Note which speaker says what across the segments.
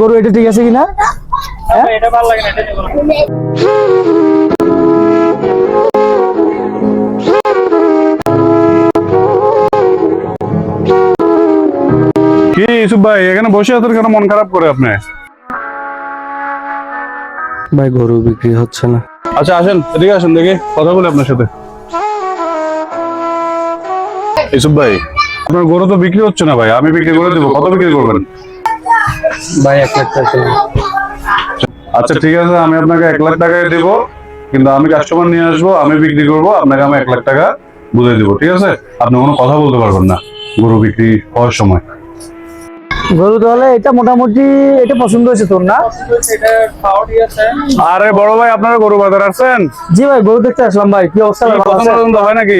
Speaker 1: গরু এটা ঠিক আছে কিনা?
Speaker 2: এটা ভালো লাগে না এটা
Speaker 3: কি ইসুফ ভাই এখানে বসে আছেন কেন? মন খারাপ করে আপনি?
Speaker 1: ভাই গরু বিক্রি হচ্ছে না।
Speaker 3: আচ্ছা আসেন এদিকে আসেন দেখি কথা বলি আপনার সাথে। ইসুফ ভাই আপনার গরু তো বিক্রি হচ্ছে না ভাই আমি বিক্রি করে দেবো। কত বিক্রি করবেন?
Speaker 1: ভাই এক লাখ টাকা
Speaker 3: আচ্ছা ঠিক আছে আমি আপনাকে এক লাখ টাকায় দেবো কিন্তু আমি কাস্টমার নিয়ে আসব আমি বিক্রি করব আপনাকে আমি এক লাখ টাকা বুঝে দিব ঠিক আছে? আপনি কোনো কথা বলতে পারবেন না গরু বিক্রি হওয়ার সময়।
Speaker 1: গরু তাহলে এটা মোটামুটি এটা পছন্দ হয়েছে তোর না?
Speaker 3: আরে বড় ভাই আপনারা গরু বাজার আসছেন?
Speaker 1: জি ভাই গরু দেখতে আসলাম ভাই কি অবস্থা?
Speaker 3: পছন্দ হয় নাকি?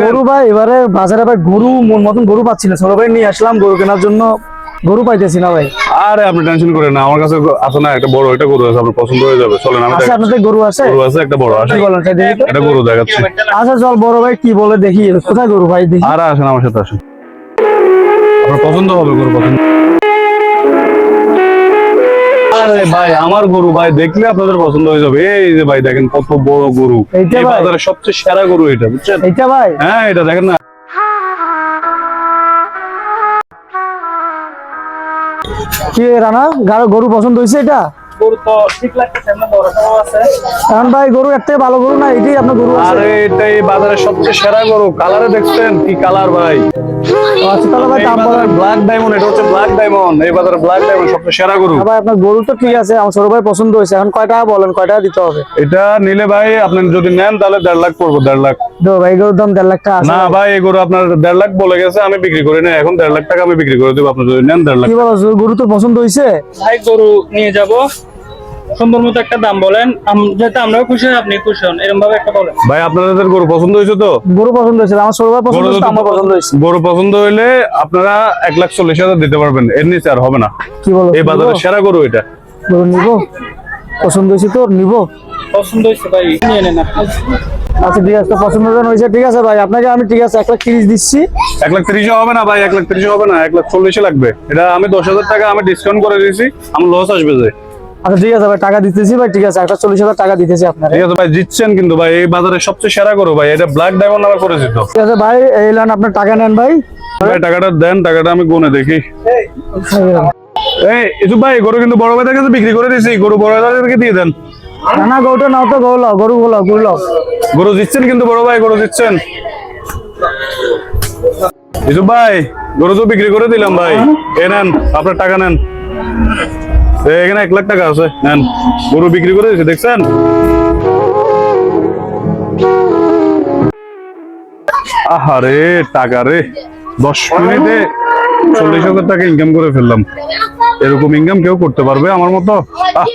Speaker 1: গরু ভাই এবারে বাজারে ভাই গরু মন মতন গরু পাচ্ছি না ছোট ভাই নিয়ে আসলাম গরু কেনার জন্য। গরু পাইতেছি না ভাই।
Speaker 3: আরে আপনি টেনশন করেন না আমার কাছে আছে না একটা বড় এটা গরু আছে আপনার পছন্দ হয়ে যাবে। চলেন আমি
Speaker 1: আচ্ছা আপনাদের গরু আছে?
Speaker 3: গরু আছে একটা বড়
Speaker 1: কি বলেন তাই দেখি
Speaker 3: এটা গরু দেখাচ্ছি।
Speaker 1: আচ্ছা চল বড় ভাই কি বলে দেখি কোথায় গরু ভাই দেখি।
Speaker 3: আর আসেন আমার সাথে আসেন। আপনার পছন্দ হবে গরু পছন্দ। আরে ভাই আমার গরু ভাই দেখলে আপনাদের পছন্দ হয়ে যাবে। এই যে ভাই দেখেন কত বড় গরু। এই? সবচেয়ে সেরা গরু এটা বুঝছেন?
Speaker 1: এইটা ভাই?
Speaker 3: হ্যাঁ এটা দেখেন না।
Speaker 1: কি রানা? গারো পছন্দ হয়েছে এটা?
Speaker 2: গরু তো ঠিক লাগতেছে বড় আছে।
Speaker 1: কারণ ভাই গরু এর থেকে ভালো গরু না এটাই আপনার গরু আছে।
Speaker 3: আরে এটা এই বাজারের সবচেয়ে সেরা গরু। কালারে দেখছেন কি কালার ভাই?
Speaker 1: আচ্ছা তাহলে ভাই দাম বলেন।
Speaker 3: ব্ল্যাক ডায়মন্ড এটা হচ্ছে ব্ল্যাক ডায়মন্ড এই বাজারে ব্ল্যাক ডায়মন্ড সবচেয়ে সেরা গরু।
Speaker 1: ভাই আপনার গরু তো ঠিক আছে আমার ছোট ভাই পছন্দ হয়েছে। এখন কয় টাকা বলেন কয় টাকা দিতে হবে?
Speaker 3: এটা নিলে ভাই আপনি যদি নেন তাহলে দেড় লাখ লাখ।
Speaker 1: ভাই গরুর দাম লাখ টাকা
Speaker 3: না ভাই। এই গরু আপনার লাখ বলে গেছে আমি বিক্রি করি না এখন দেড় লাখ টাকা আমি বিক্রি করে দেবো আপনি যদি নেন দেড় লাখ
Speaker 1: কি বলো গরু তো পছন্দ হয়েছে?
Speaker 2: ভাই গরু নিয়ে যাব। সুন্দর মতো একটা দাম বলেন যাতে আমরাও খুশি হই আপনি খুশি হন এরকম ভাবে একটা বলেন।
Speaker 3: ভাই আপনাদের গরু পছন্দ হয়েছে তো?
Speaker 1: গরু পছন্দ হয়েছে আমার ছোট ভাই পছন্দ হয়েছে আমার পছন্দ হয়েছে।
Speaker 3: গরু পছন্দ হইলে আপনারা এক লাখ চল্লিশ হাজার দিতে পারবেন এর নিচে আর হবে না।
Speaker 1: কি বলো
Speaker 3: এই বাজারে সেরা গরু এটা।
Speaker 1: গরু নিবো? পছন্দ হয়েছে তোর? নিবো?
Speaker 2: পছন্দ হয়েছে ভাই নিয়ে নেন আপনি।
Speaker 1: আচ্ছা ঠিক আছে পছন্দ হয়েছে ঠিক আছে ভাই আপনাকে আমি ঠিক আছে এক লাখ তিরিশ দিচ্ছি।
Speaker 3: এক লাখ তিরিশে হবে না ভাই এক লাখ তিরিশে হবে না এক লাখ চল্লিশে লাগবে। এটা আমি দশ হাজার টাকা আমি ডিসকাউন্ট করে দিয়েছি আমার লস আসবে যে।
Speaker 1: আচ্ছা ঠিক আছে ভাই টাকা দিতেছি ভাই ঠিক আছে একটা চল্লিশ হাজার টাকা দিতেছি আপনার।
Speaker 3: ঠিক আছে ভাই জিতছেন কিন্তু ভাই এই বাজারে সবচেয়ে সেরা গরু ভাই এটা ব্ল্যাক ডায়মন্ড নামে পরিচিত।
Speaker 1: ঠিক আছে ভাই এই লান আপনার টাকা নেন ভাই।
Speaker 3: ভাই টাকাটা দেন টাকাটা আমি গুনে দেখি। এই ইসু ভাই গরু কিন্তু বড় ভাইদের কাছে বিক্রি করে দিয়েছি গরু বড় ভাইদেরকে দিয়ে দেন।
Speaker 1: না গরুটা নাও তো গরু লাও গরু লাও গরু লাও।
Speaker 3: গরু জিতছেন কিন্তু বড় ভাই গরু জিতছেন ইসু ভাই গরু তো বিক্রি করে দিলাম ভাই। এ নেন আপনার টাকা নেন। এখানে এক লাখ টাকা আছে হ্যাঁ গরু বিক্রি করে দেখছেন? আহারে টাকা রে। দশ মিনিটে চল্লিশ হাজার টাকা ইনকাম করে ফেললাম। এরকম ইনকাম কেউ করতে পারবে আমার মতো? আহ।